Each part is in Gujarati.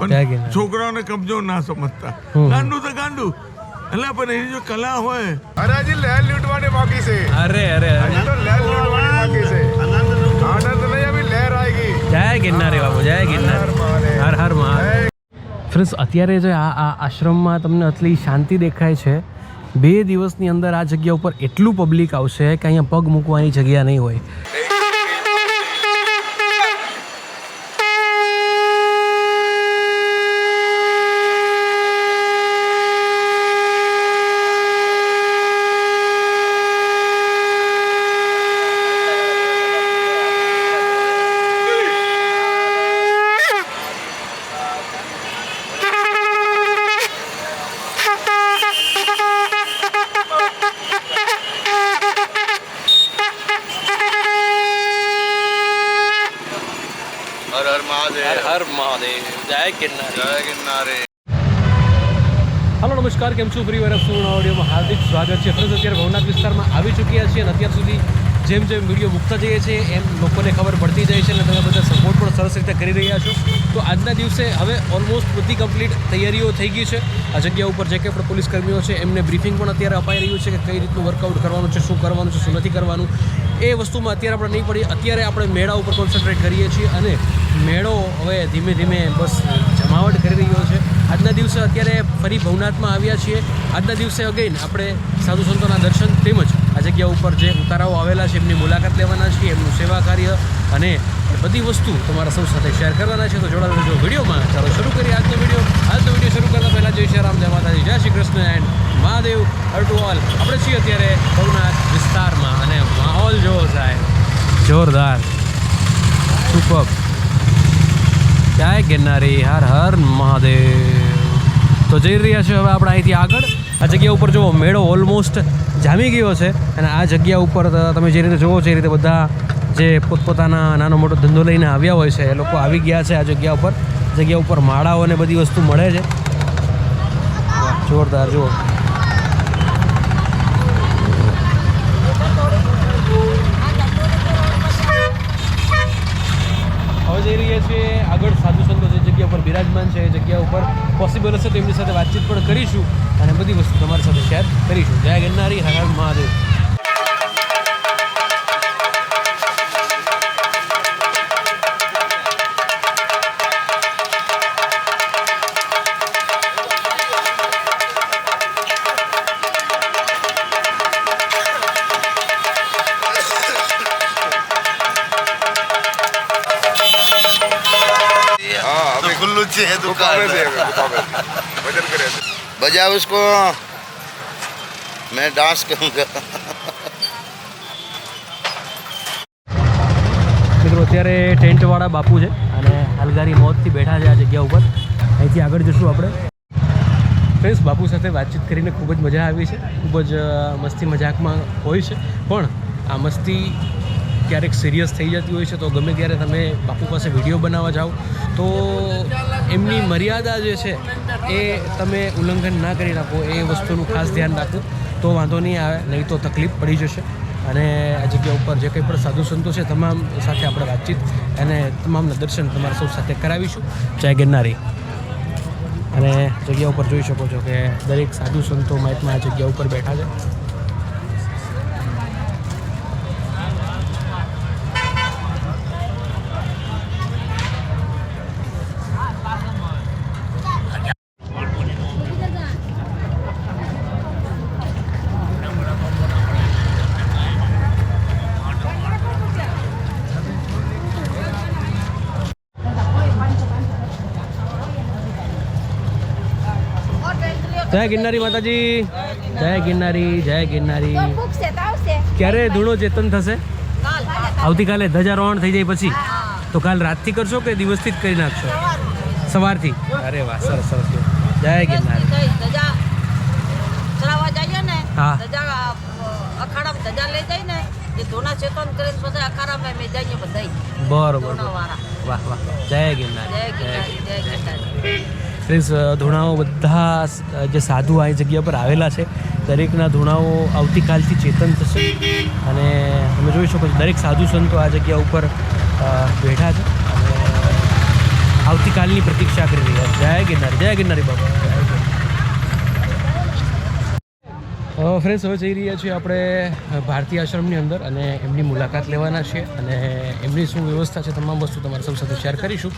પણ છોકરાઓને કમજોર ના સમજતા. ગાંડું તો ગાંડું. એટલે પણ એની જો કલા હોય. અરાજી લહેર લૂંટવાની બાકી છે. અરે અરે અરે. હજી તો લહેર લૂંટવાની બાકી છે. આનંદ નહીં અભી લહેર આવી જય ગિરનાર બાબુ જય ગિરનાર. હર હર મહાદેવ. ફ્રેન્ડ્સ અત્યારે જે આ આ આશ્રમમાં તમને આટલી શાંતિ દેખાય છે બે દિવસની અંદર આ જગ્યા ઉપર એટલું પબ્લિક આવશે કે અહીંયા પગ મૂકવાની જગ્યા નહીં હોય. મહાદેવ નમસ્કાર કેમ છું? ફ્રી વાયરસ પૂર્ણ ઓડિયોમાં હાર્દિક સ્વાગત છે. ફ્રેન્ડ્સ અત્યારે ભવનાથ વિસ્તારમાં આવી ચૂક્યા છીએ અને અત્યાર સુધી જેમ જેમ વીડિયો મૂકતા જઈએ છીએ એમ લોકોને ખબર પડતી જાય છે અને તમે બધા સપોર્ટ પણ સરસ રીતે કરી રહ્યા છો. તો આજના દિવસે હવે ઓલમોસ્ટ બધી કમ્પ્લીટ તૈયારીઓ થઈ ગઈ છે. આ જગ્યા ઉપર જે કંઈ પણ પોલીસ કર્મીઓ છે એમને બ્રીફિંગ પણ અત્યારે અપાઈ રહ્યું છે કે કઈ રીતનું વર્કઆઉટ કરવાનું છે શું કરવાનું છે શું નથી કરવાનું. એ વસ્તુમાં અત્યારે આપણે નહીં પડીએ અત્યારે આપણે મેળા ઉપર કોન્સન્ટ્રેટ કરીએ છીએ અને મેળો હવે ધીમે ધીમે બસ જમાવટ કરી રહ્યો છે. આજના દિવસે અત્યારે ફરી ભવનાથમાં આવ્યા છીએ. આજના દિવસે અગેન આપણે સાધુ સંતોના દર્શન તેમજ આ જગ્યા ઉપર જે ઉતારાઓ આવેલા છે, એમની મુલાકાત લેવાના છીએ, એમનું સેવા કાર્ય અને બધી વસ્તુ તમારા સૌ સાથે શેર કરવાના છે. તો જોડાયેલો રહેજો વિડીયોમાં. ચાલો શરૂ કરીએ આજનો વીડિયો. આજનો વીડિયો શરૂ કરતા પહેલાં જય શ્રી રામ, જય માતાજી, જય શ્રી કૃષ્ણ એન્ડ મહાદેવ. અર ટુ ઓલ આપણે છીએ અત્યારે ભવનાથ વિસ્તારમાં અને માહોલ જોવો સાહેબ. જોરદાર. સુપર જય ગિરનારી, હર હર મહાદેવ. તો જઈ રહ્યા છે હવે આપણે અહીંથી આગળ. આ જગ્યા ઉપર જુઓ, મેળો ઓલમોસ્ટ જામી ગયો છે. અને આ જગ્યા ઉપર તમે જે રીતે જુઓ છો એ રીતે બધા જે પોતપોતાના નાનો મોટો ધંધો લઈને આવ્યા હોય છે, એ લોકો આવી ગયા છે આ જગ્યા ઉપર. જગ્યા ઉપર માળાઓ અને બધી વસ્તુ મળે છે. જોરદાર, જુઓ. હવે જઈ રહ્યા છીએ આગળ સાધુ સંતો જે જગ્યા ઉપર બિરાજમાન છે, એ જગ્યા ઉપર. પોસિબલ હશે તો એમની સાથે વાતચીત પણ કરીશું અને બધી વસ્તુ તમારી સાથે શેર કરીશું. જય ગિરનારી હર મહાદેવ. हाँ अभी खुल्लू है दुकान વજન કરે છે बजा उसको मैं डांस करूंगा મિત્રો અત્યારે ટેન્ટવાળા બાપુ છે અને હલગારી મોતથી બેઠા છે આ જગ્યા ઉપર અહીંથી આગળ જશું આપણે ફ્રેન્ડ્સ બાપુ સાથે વાતચીત કરીને ખૂબ જ મજા આવી છે ખૂબ જ અ, મસ્તી મજાકમાં હોય છે પણ આ મસ્તી ક્યારેક સિરિયસ થઈ જતી હોય છે, તો ગમે ત્યારે તમે બાપુ પાસે વીડિયો બનાવવા જાઓ, તો એમની મર્યાદા જે છે, એ તમે ઉલ્લંઘન ના કરી નાખો, એ વસ્તુનું ખાસ ધ્યાન રાખો, તો વાંધો નહીં આવે, નહીં તો તકલીફ પડી જશે. અને આ જગ્યા ઉપર જે કંઈ પણ સાધુ સંતો છે, તમામ સાથે આપણે વાતચીત અને તમામના દર્શન તમારા સૌ સાથે કરાવીશું. જય ગિરનારી. અને જગ્યા ઉપર જોઈ શકો છો કે દરેક સાધુ સંતો મહાત્મા આ જગ્યા ઉપર બેઠા છે. જય ગિરનારી માતાજી. જય ગિરનારી જય ગિરનારી. ફૂકશે તો આવશે. ક્યારે ધૂણો ચેતન થશે? આવતીકાલે ધજારોહણ થઈ જાય પછી. તો કાલ રાતથી કરશો કે દિવસથી જ કરી નાખશો? સવારથી. અરે વાહ સરસ સરસ. જય ગિરનાર. ધજા. ચડાવવા જઈએ ને હા. ધજા અ, અખાડામાં ધજા લઈ જાય ને એ ધોના ચેતન કરીને પછી અખાડામાં અમે જઈએ બધા બરોબર વાહ વાહ. જય ગિરનાર. જય ગિરનારી જય ગિરનારી. ફ્રેન્ડ્સ ધૂણાઓ બધા જે સાધુ આ જગ્યા પર આવેલા છે, દરેકના ધૂણાઓ આવતીકાલથી ચેતન થશે. અને તમે જોઈ શકો છો, દરેક સાધુ સંતો આ જગ્યા ઉપર બેઠા છે. અને આવતીકાલની પ્રતીક્ષા કરી રહ્યા છે. જય ગિરનારી જય ગિરનારી બાબા ફ્રેન્ડ્સ હવે જઈ રહ્યા છીએ આપણે ભારતીય આશ્રમની અંદર અને એમની મુલાકાત લેવાના છે અને એમની શું વ્યવસ્થા છે, તમામ વસ્તુ તમારી સૌ સાથે શેર કરીશું.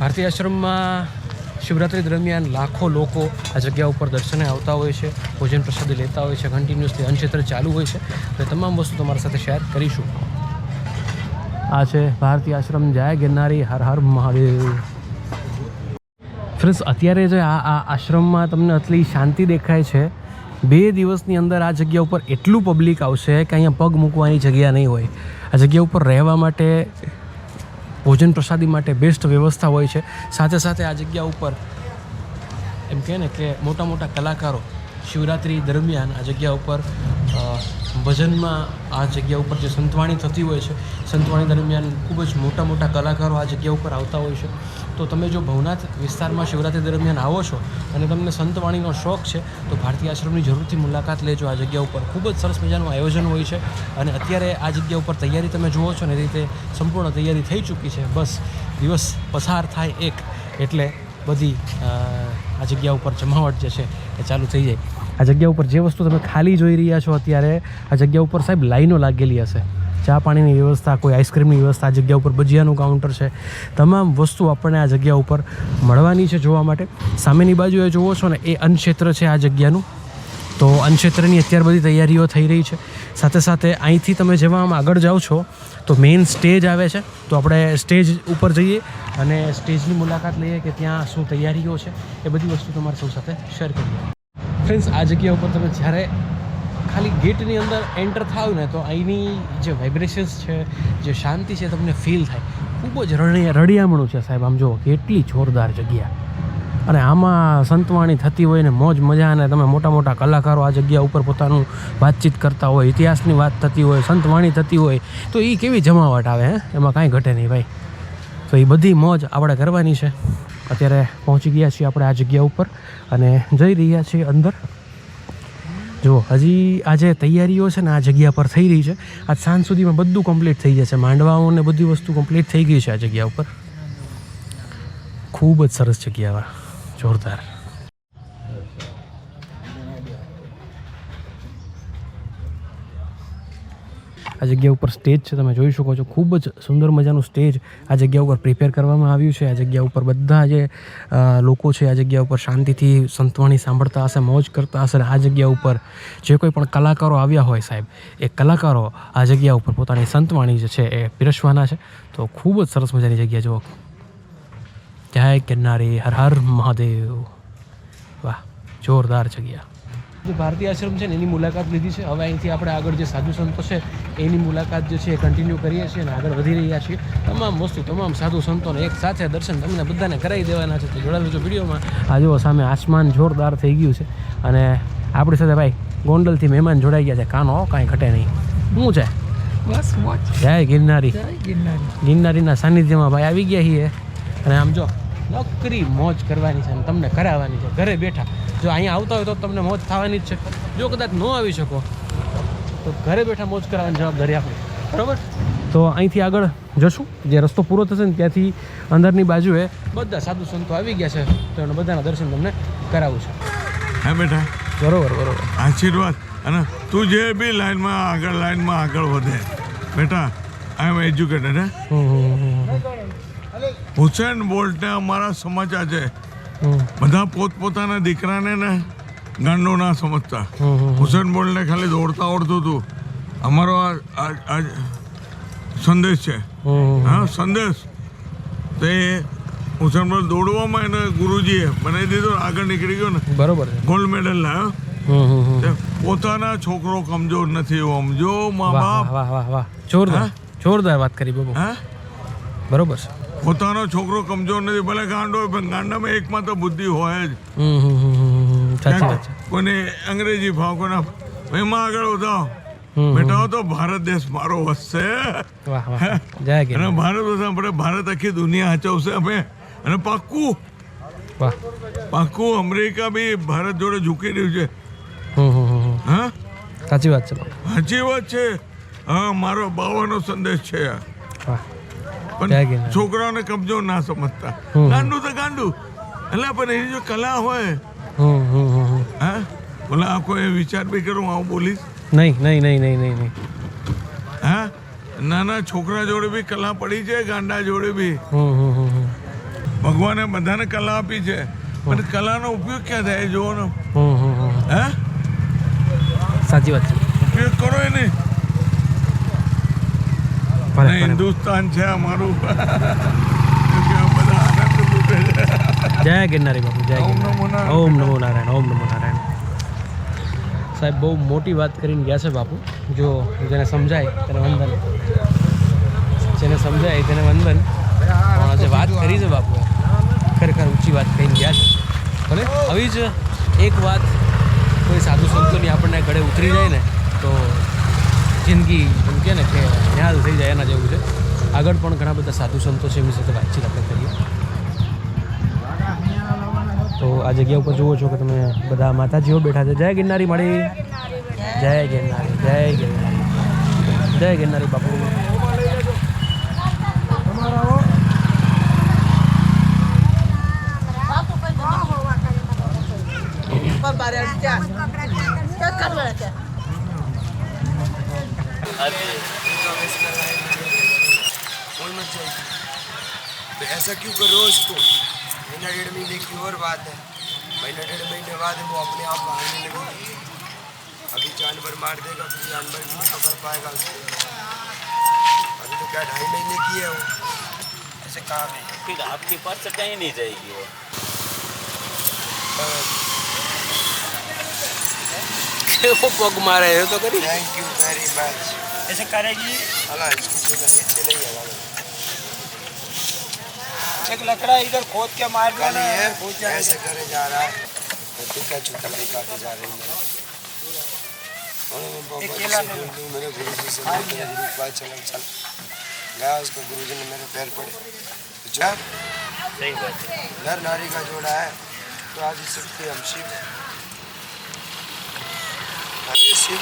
ભારતીય આશ્રમમાં શિવરાત્રિ દરમિયાન લાખો લોકો આ જગ્યા ઉપર દર્શને આવતા હોય છે, ભોજન પ્રસાદી લેતા હોય છે કન્ટિન્યુઅસલી અનક્ષેત્ર ચાલુ હોય છે. તો તમામ વસ્તુ તમારી સાથે શેર કરીશું. આ છે ભારતીય આશ્રમ, જય ગિરનારી, હર હર મહાદેવ. ફ્રેન્ડ્સ અત્યારે જે આ આ આશ્રમમાં તમને આટલી શાંતિ દેખાય છે, બે દિવસની અંદર આ જગ્યા ઉપર એટલું પબ્લિક આવશે કે અહીંયા પગ મૂકવાની જગ્યા નહીં હોય. આ જગ્યા ઉપર રહેવા માટે ભોજન પ્રસાદી માટે બેસ્ટ વ્યવસ્થા હોય છે. સાથે સાથે આ જગ્યા ઉપર એમ કહે ને કે મોટા મોટા કલાકારો શિવરાત્રિ દરમિયાન આ જગ્યા ઉપર ભજનમાં આ જગ્યા ઉપર જે સંતવાણી થતી હોય છે, સંતવાણી દરમિયાન ખૂબ જ મોટા મોટા કલાકારો આ જગ્યા ઉપર આવતા હોય છે. તો તમે જો ભવનાથ વિસ્તારમાં શિવરાત્રી દરમિયાન આવો છો અને તમને સંતવાણીનો શોખ છે, તો ભારતીય આશ્રમની જરૂરથી મુલાકાત લેજો. આ જગ્યા ઉપર ખૂબ જ સરસ મજાનું આયોજન હોય છે અને અત્યારે આ જગ્યા ઉપર તૈયારી તમે જુઓ છો ને એ રીતે સંપૂર્ણ તૈયારી થઈ ચૂકી છે. બસ દિવસ પસાર થાય એક એટલે બધી આ જગ્યા ઉપર જમાવટ જે છે એ ચાલુ થઈ જાય. આ જગ્યા ઉપર જે વસ્તુ તમે ખાલી જોઈ રહ્યા છો અત્યારે, આ જગ્યા ઉપર સાહેબ લાઈનો લાગેલી હશે. ચા પાણીની વ્યવસ્થા, કોઈ આઈસ્ક્રીમની વ્યવસ્થા આ જગ્યા ઉપર ભજીયાનું કાઉન્ટર છે. તમામ વસ્તુ આપણને આ જગ્યા ઉપર મળવાની છે જોવા માટે. સામેની બાજુએ જુઓ છો ને, એ અન્નક્ષેત્ર છે આ જગ્યાનું. તો અન્નક્ષેત્રની અત્યાર બધી તૈયારીઓ થઈ રહી છે. સાથે સાથે અહીંથી તમે જેવા આમ આગળ જાઓ છો, તો મેઇન સ્ટેજ આવે છે. તો આપણે સ્ટેજ ઉપર જઈએ અને સ્ટેજની મુલાકાત લઈએ કે ત્યાં શું તૈયારીઓ છે. એ બધી વસ્તુ તમારી સૌ સાથે શેર કરીએ. ફ્રેન્ડ્સ આ જગ્યા ઉપર તમે જ્યારે ખાલી ગેટની અંદર એન્ટર થાવ ને તો અહીંની જે વાઇબ્રેશન્સ છે, જે શાંતિ છે તમને ફીલ થાય. ખૂબ જ રણિયા રળિયામણું છે સાહેબ. આમ જુઓ, કેટલી જોરદાર જગ્યા. અને આમાં સંતવાણી થતી હોય ને મોજ મજા અને તમે મોટા મોટા કલાકારો આ જગ્યા ઉપર પોતાનું વાતચીત કરતા હોય, ઇતિહાસની વાત થતી હોય, સંતવાણી થતી હોય, તો એ કેવી જમાવટ આવે, હે? એમાં કાંઈ ઘટે નહીં ભાઈ. તો એ બધી મોજ આપણે કરવાની છે. અત્યારે પહોંચી ગયા છીએ આપણે આ જગ્યા ઉપર અને જઈ રહ્યા છીએ અંદર. જો, હજી આ જે તૈયારીઓ છે ને આ જગ્યા પર થઈ રહી છે. આજ સાંજ સુધીમાં બધું કમ્પ્લીટ થઈ જશે. માંડવાઓ ને બધી વસ્તુ કમ્પ્લીટ થઈ ગઈ છે આ જગ્યા ઉપર. ખૂબ જ સરસ જગ્યા જોરદાર. આ જગ્યા ઉપર સ્ટેજ છે, તમે જોઈ શકો છો. ખૂબ જ સુંદર મજાનું સ્ટેજ આ જગ્યા ઉપર પ્રિપેર કરવામાં આવ્યું છે. આ જગ્યા ઉપર બધા જે લોકો છે, આ જગ્યા ઉપર શાંતિથી સંતવાણી સાંભળતા હશે, મોજ કરતા હશે. આ જગ્યા ઉપર જે કોઈ પણ કલાકારો આવ્યા હોય સાહેબ, એ કલાકારો આ જગ્યા ઉપર પોતાની સંતવાણી જે છે, એ પીરસવાના છે. તો ખૂબ જ સરસ મજાની જગ્યા જુઓ. જય કિન્નારી, હર હર મહાદેવ. વાહ, જોરદાર જગ્યા. જે ભારતીય આશ્રમ છે ને એની મુલાકાત લીધી છે. હવે અહીંથી આપણે આગળ જે સાધુ સંતો છે એની મુલાકાત જે છે એ કન્ટિન્યુ કરીએ છીએ અને આગળ વધી રહ્યા છીએ. તમામ વસ્તુ તમામ સાધુ સંતોને એક સાથે દર્શન તમને બધાને કરાવી દેવાના છે. તો જોડાયેલું છો વિડીયોમાં. આ જુઓ સામે આસમાન જોરદાર થઈ ગયું છે. અને આપણી સાથે ભાઈ ગોંડલથી મહેમાન જોડાઈ ગયા છે. કાનો કાંઈ ઘટે નહીં. શું છે? બસ જય ગિરનારી. ગિરનારી. ગિરનારીના સાનિધ્યમાં ભાઈ આવી ગયા છીએ. અને આમ જો નોકરી મોજ કરવાની છે અને તમને કરાવવાની છે. ઘરે બેઠા જો અહીંયા આવતા હોય તો તમને મોજ થવાની જ છે. જો કદાચ ન આવી શકો તો ઘરે બેઠા મોજ કરાવવાની જવાબદારી આપણી બરાબર? તો અહીંથી આગળ જશું. જે રસ્તો પૂરો થશે ને ત્યાંથી અંદરની બાજુએ બધા સાધુ સંતો આવી ગયા છે. તો એને બધાના દર્શન તમને કરાવવું છે. હે બેટા? બરોબર બરોબર. આશીર્વાદ. અને તું જે બી લાઈનમાં આગળ લાઈનમાં આગળ વધે. બેટા આઈ એમ એજ્યુકેટેડ હે? હુસેન બોલ્ટને અમારા સમાચાર છે. બધા પોતપોતાના દીકરાને ને ગાંડો ના સમજતા. હુસેન બોલ્ટને ખાલી દોડતા આવડતું હતું અમારો આ સંદેશ છે. હા સંદેશ. તે હુસેન બોલ દોડવામાં એને ગુરુજીએ બનાવી દીધો આગળ નીકળી ગયો ને. બરોબર ગોલ્ડ મેડલ લાવ્યો પોતાના છોકરો કમજોર નથી સમજો મા બાપ. વાહ વાહ વાહ જોરદાર જોરદાર વાત કરી બાબુ. હા? બરોબર છે. પોતાનો છોકરો કમજોર નથી ભલે ગાંડો હોય પણ ગાંડામાં એકમાં તો બુદ્ધિ હોય જ. કોને અંગ્રેજી ભાવ કોના એમાં આગળ વધાવો. બેટા તો ભારત દેશ મારો વસશે અને ભારત વસે આપણે ભારત આખી દુનિયા હચવશે અમે. અને પાક્કું. પાક્કું અમેરિકા બી ભારત જોડે ઝૂકી રહ્યું છે. હા? સાચી વાત છે સાચી વાત છે. હા મારો બાવાનો સંદેશ છે. આ. પણ છોકરાઓને કમજોર ના સમજતા. ગાંડું તો ગાંડું. એટલે પણ એની જો કલા હોય. હા? બોલે આ કોઈ વિચાર બી કરું આવું બોલીશ? નહીં નહીં નહીં નહીં નહીં નહીં. હા? નાના છોકરા જોડે બી કલા પડી છે ગાંડા જોડે બી. ભગવાને બધાને કલા આપી છે. પણ કલાનો ઉપયોગ ક્યાં થાય જોવાનો. હે? સાચી વાત છે. ઉપયોગ કરો એને. ભલે, હિન્દુસ્તાન છે અમારું. જય ગિરનારી બાપુ જય ગિરનારી. ઓમ નમો નારાયણ ઓમ નમો નારાયણ. સાહેબ બહુ મોટી વાત કરીને ગયા છે બાપુ. જો જેને સમજાય તેને વંદન. જેને સમજાય તેને વંદન. જે વાત કરી છે બાપુ. ખરેખર ઊંચી વાત કહીને ગયા છે. ભલે આવી જ એક વાત કોઈ સાધુ સંતોની આપણને ગળે ઉતરી જાય ને તો જિંદગી એમ કે ને કે ન્યાલ થઈ જાય એના જેવું છે. આગળ પણ ઘણા બધા સાધુ સંતો છે એમની સાથે વાતચીત આપણે કરીએ. તો આ જગ્યા ઉપર જુઓ છો કે તમે બધા માતાજીઓ બેઠા છે. જય ગિરનારી મળી. જય ગિરનારી જય ગિરનારી. જય ગિરનારી બાપુ. तो ऐसा क्यों करो उसको महीना डेढ़ महीने की और बात है। महीना डेढ़ महीने बाद वो अपने आप भागने लगेगी अभी जानवर मार देगा फिर जानवर भी नहीं पकड़ पाएगा उसको। अभी तो क्या ढाई महीने की है वो। ऐसे काम है। फिर आपके पास से कहीं नहीं जाएगी वो। वो पग मारे है तो करी थैंक यू वेरी मच ऐसे करेगी। अला इसको चला ये चले ही एक लकड़ा इधर खोद के मार दो ना ऐसे करे जा रहा है। जा है। मेरे गुरु जी से चला चल। गया उसको गुरु जी ने मेरे पैर पड़े। जब सही बात है। नर नारी का जोड़ा है। तो आज सकते हम शिव अरे शिव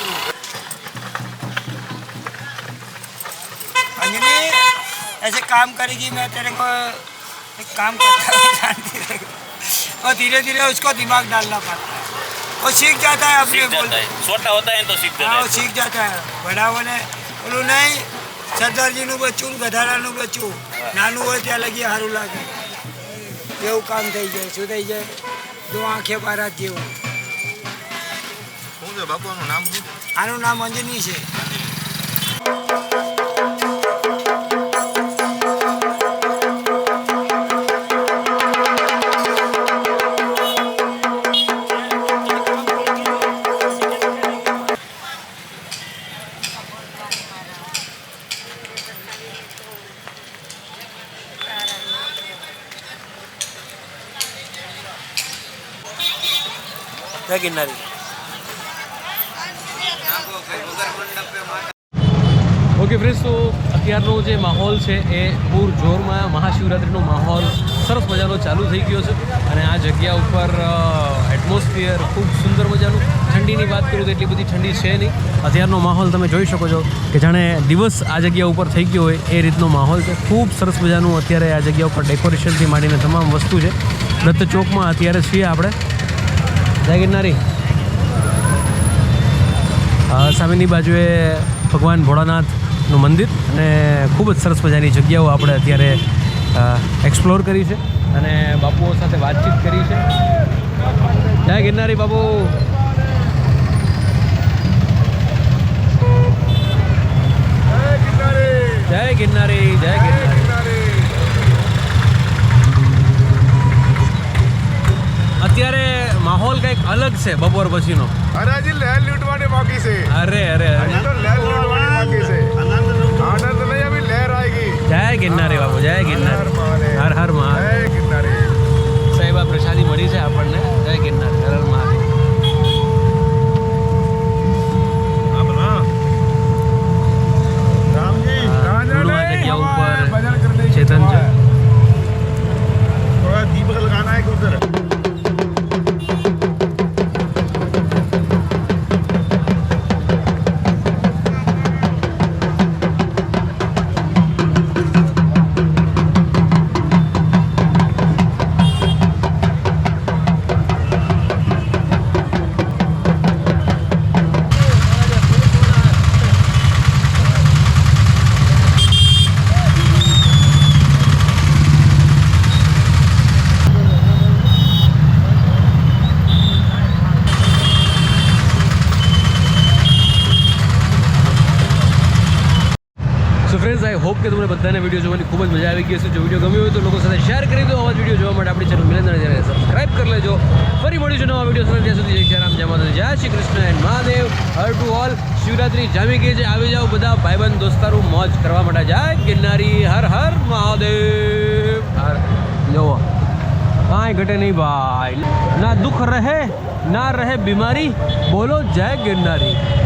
अंजलि ऐसे काम करेगी मैं तेरे को एक काम करता हूँ जानती रहेगी और धीरे धीरे उसको दिमाग डालना पड़ता है वो सीख जाता है अपने सीख जाता बोलते है छोटा होता है तो सीख હા जाता है શીખ જતા હે વડાઓને ઓલું નહીં સરદારજીનું બચ્ચું ને ગધાડાનું બચ્ચું નાનું હોય ત્યાં લગી સારું લાગે એવું કામ થઈ જાય શું થઈ જાય જો આંખે બારાત જેવું શું છે બાપુ આનું નામ શું આનું નામ અંજની છે જય ઓકે ફ્રેન્ડ્સ તો અત્યારનો જે માહોલ છે એ પૂર જોરમાં મહાશિવરાત્રિનો માહોલ સરસ મજાનો ચાલુ થઈ ગયો છે અને આ જગ્યા ઉપર એટમોસ્ફિયર ખૂબ સુંદર મજાનું. ઠંડીની વાત કરું તો એટલી બધી ઠંડી છે નહીં. અત્યારનો માહોલ તમે જોઈ શકો છો કે જાણે દિવસ આ જગ્યા ઉપર થઈ ગયો હોય એ રીતનો માહોલ છે. ખૂબ સરસ મજાનું અત્યારે આ જગ્યા ઉપર ડેકોરેશનથી માંડીને તમામ વસ્તુ છે. દત્ત ચોકમાં અત્યારે છીએ આપણે. જય ગિરનારી. સામેની બાજુએ ભગવાન ભોળાનાથનું મંદિર અને ખૂબ જ સરસ મજાની જગ્યાઓ આપણે અત્યારે એક્સપ્લોર કરી છે અને બાપુઓ સાથે વાતચીત કરી છે. જય ગિરનારી બાપુ. જય ગિરનારી જય ગિરનારી. અત્યારે માહોલ કંઈક અલગ છે બપોર પછીનો. અરે આજે લહેર લૂંટવાની બાકી છે. અરે અરે તો લહેર લૂંટવાની બાકી છે. આનંદ નહીં અભી લહેર આવેગી જય ગિરનારી બાપુ જય ગિરનારી. હર હર મહાદેવ. જય ગિરનારી. સાહેબ આ પ્રસાદી મળી છે આપણને? જય ગિરનારી હર હર મહાદેવ. ઉપર ચેતન છે. લગાના ઉધર ફ્રેન્ડ્સ આઈ હોપ કે તમને બધાને વીડિયો જોવાની ખૂબ જ મજા આવી ગઈ હશે. જો વીડિયો ગમ્યો હોય તો લોકો સાથે શેર કરી દો. આવા વીડિયો જોવા માટે આપણી ચેનલ મિલન જ્યારે સબસ્ક્રાઇબ કરી લેજો. ફરી મળીશું નવા વીડિયો સાથે. ત્યાં સુધી જય રામ, જય માતા જય શ્રી કૃષ્ણ એન્ડ મહાદેવ. હર ટુ ઓલ શિવરાત્રી જામી ગઈ છે. આવી જાઓ બધા ભાઈબંધ દોસ્તારો મોજ કરવા માટે. જાય ગિરનારી. હર હર મહાદેવ. હર. જોવો. કાંઈ ઘટે નહીં ભાઈ. ના દુઃખ રહે, ના રહે બીમારી. બોલો જય ગિરનારી.